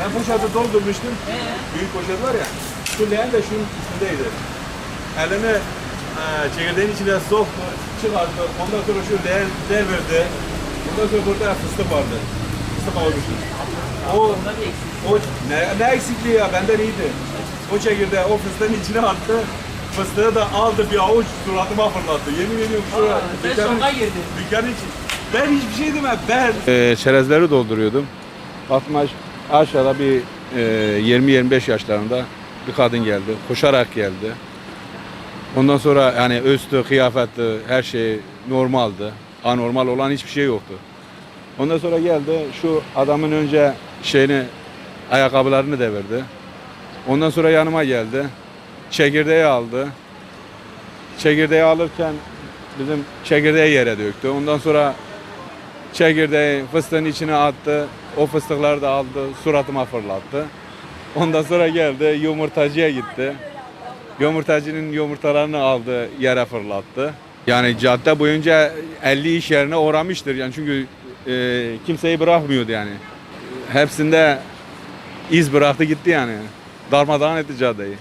Ben poşeti doldurmuştum. Ee, Büyük poşet var ya. Şu leğen de şunun üstündeydi. Elini e, çekirdeğin içine soktu, çıkarttı. Ondan sonra şu leğen devirdi. Ondan sonra burada fıstık vardı. Fıstık almıştım. O, o ne, ne eksikliği ya benden iyiydi. O çekirdeği o fıstığın içine attı. Fıstığı da aldı bir avuç suratıma fırlattı. Yemin ediyorum şuraya. Sen şoka girdin. Dükkanın için. Ben hiçbir şey demem. Ben e, çerezleri dolduruyordum. Bakma aşağıda bir e, 20-25 yaşlarında bir kadın geldi. Koşarak geldi. Ondan sonra yani üstü, kıyafeti, her şey normaldi. Anormal olan hiçbir şey yoktu. Ondan sonra geldi şu adamın önce şeyini ayakkabılarını devirdi. Ondan sonra yanıma geldi. Çekirdeği aldı. Çekirdeği alırken bizim çekirdeği yere döktü. Ondan sonra çekirdeği fıstığın içine attı. O fıstıkları da aldı, suratıma fırlattı. Ondan sonra geldi, yumurtacıya gitti. Yumurtacının yumurtalarını aldı, yere fırlattı. Yani cadde boyunca 50 iş yerine uğramıştır. Yani çünkü e, kimseyi bırakmıyordu yani. Hepsinde iz bıraktı gitti yani. Darmadağın etti caddeyi.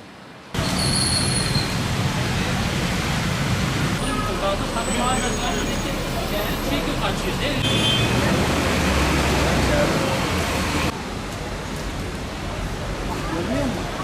Görmüyor musun?